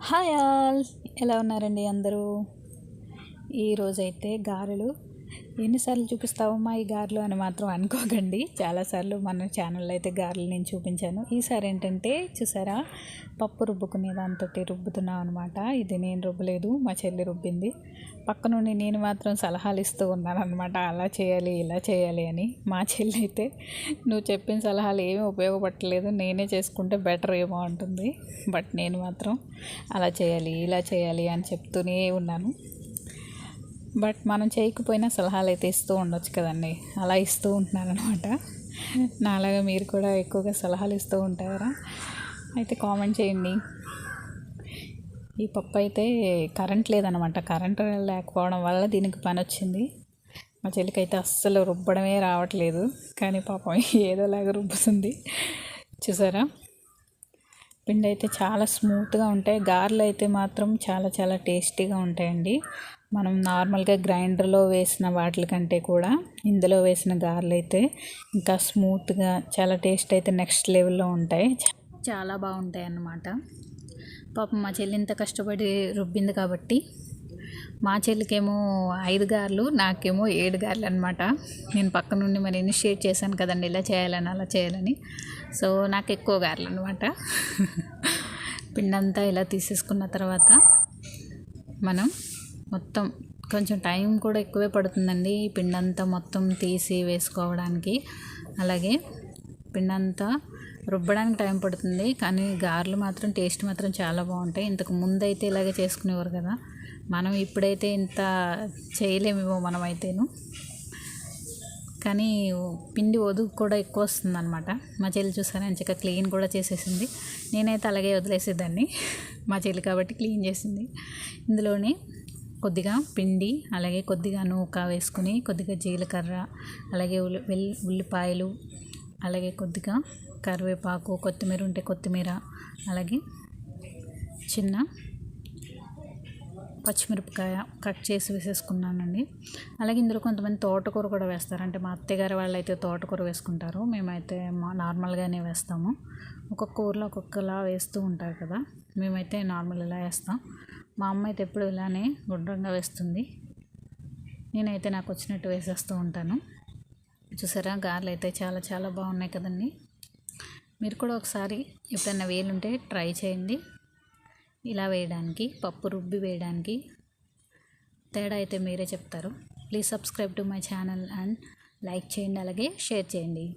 Hi all. ఎలా ఉన్నారండి అందరూ? ఈరోజైతే గారెలు ఎన్నిసార్లు చూపిస్తావమ్మా ఈ గారెలు అని మాత్రం అనుకోకండి. చాలాసార్లు మన ఛానల్లో అయితే గారెలు నేను చూపించాను. ఈసారి ఏంటంటే చూసారా? పప్పు రుబ్బుకునే దాంతో రుబ్బుతున్నాం అనమాట ఇది నేను రుబ్బలేదు మా చెల్లి రుబ్బింది. పక్క నుండి నేను మాత్రం సలహాలు ఇస్తూ ఉన్నాను అనమాట అలా చేయాలి ఇలా చేయాలి అని. మా చెల్లి అయితే నువ్వు చెప్పిన సలహాలు ఏమీ ఉపయోగపడలేదు నేనే చేసుకుంటే బెటర్ ఏమో ఉంటుంది బట్ నేను మాత్రం అలా చేయాలి ఇలా చేయాలి అని చెప్తూనే ఉన్నాను. బట్ మనం చేయకపోయినా సలహాలు అయితే ఇస్తూ ఉండొచ్చు కదండి. అలా ఇస్తూ ఉంటున్నారనమాట. నాలాగా మీరు కూడా ఎక్కువగా సలహాలు ఇస్తూ ఉంటారా? అయితే కామెంట్ చేయండి. ఈ పప్పు అయితే కరెంట్ లేదనమాట. కరెంట్ లేకపోవడం వల్ల దీనికి పని వచ్చింది. మా చెల్లికి అయితే అస్సలు రుబ్బడమే రావట్లేదు. కానీ పాపం ఏదోలాగా రుబ్బుతుంది. చూసారా? పిండి అయితే చాలా స్మూత్గా ఉంటాయి. గారెలు అయితే మాత్రం చాలా చాలా టేస్టీగా ఉంటాయండి. మనం నార్మల్గా గ్రైండర్లో వేసిన వాటికంటే కూడా ఇందులో వేసిన గారెలు అయితే ఇంకా స్మూత్గా చాలా టేస్ట్ అయితే నెక్స్ట్ లెవెల్లో ఉంటాయి. చాలా బాగుంటాయి అన్నమాట పాపం మా చెల్లి ఇంత కష్టపడి రుబ్బింది కాబట్టి మా చెల్లికేమో ఐదు గారెలు నాకేమో ఏడు గారెలు అనమాట నేను పక్క నుండి మరి ఇనిషియేట్ చేశాను కదండి ఇలా చేయాలని అలా చేయాలని. సో నాకు ఎక్కువ గారెలు అనమాట పిండంతా ఇలా తీసేసుకున్న తర్వాత మనం మొత్తం కొంచెం టైం కూడా ఎక్కువే పడుతుందండి ఈ పిండంతా మొత్తం తీసి వేసుకోవడానికి. అలాగే పిండంతా రుబ్బడానికి టైం పడుతుంది కానీ గారెలు మాత్రం టేస్ట్ మాత్రం చాలా బాగుంటాయి. ఇంతకు ముందైతే ఇలాగే చేసుకునేవారు కదా మనం ఇప్పుడైతే ఇంత చేయలేమేమో మనమైతేను. కానీ పిండి వదుకు కూడా ఎక్కువ వస్తుంది అనమాట మా చెల్లి చూసాను మంచిగా క్లీన్ కూడా చేసేసింది. నేనైతే అలాగే వదిలేసేదాన్ని. మా చెల్లి కాబట్టి క్లీన్ చేసింది. ఇందులోనే కొద్దిగా పిండి అలాగే కొద్దిగా నూక వేసుకుని కొద్దిగా జీలకర్ర అలాగే ఉల్లి ఉల్లిపాయలు అలాగే కొద్దిగా కరివేపాకు కొత్తిమీర ఉంటే కొత్తిమీర అలాగే చిన్న పచ్చిమిరపకాయ కట్ చేసి వేసేసుకున్నానండి. అలాగే ఇందులో కొంతమంది తోటకూర కూడా వేస్తారు. అంటే మా అత్తగారి వాళ్ళు అయితే తోటకూర వేసుకుంటారు. మేమైతే మా నార్మల్గానే వేస్తాము. ఒక్కొక్క ఊర్లో ఒక్కొక్కలా వేస్తూ ఉంటారు కదా. మేమైతే నార్మల్ ఇలా వేస్తాం. మా అమ్మ అయితే ఎప్పుడు ఇలానే గుండ్రంగా వేస్తుంది. నేనైతే నాకు వచ్చినట్టు వేసేస్తూ ఉంటాను. చూసారా? గారెలు అయితే చాలా చాలా బాగున్నాయి కదండి. మీరు కూడా ఒకసారి ఎప్పుడైనా వేలుంటే ట్రై చేయండి. ఇలా వేయడానికి పప్పు రుబ్బి వేయడానికి తేడా అయితే మీరే చెప్తారు. Please subscribe to my channel and like చేయండి అలాగే షేర్ చేయండి.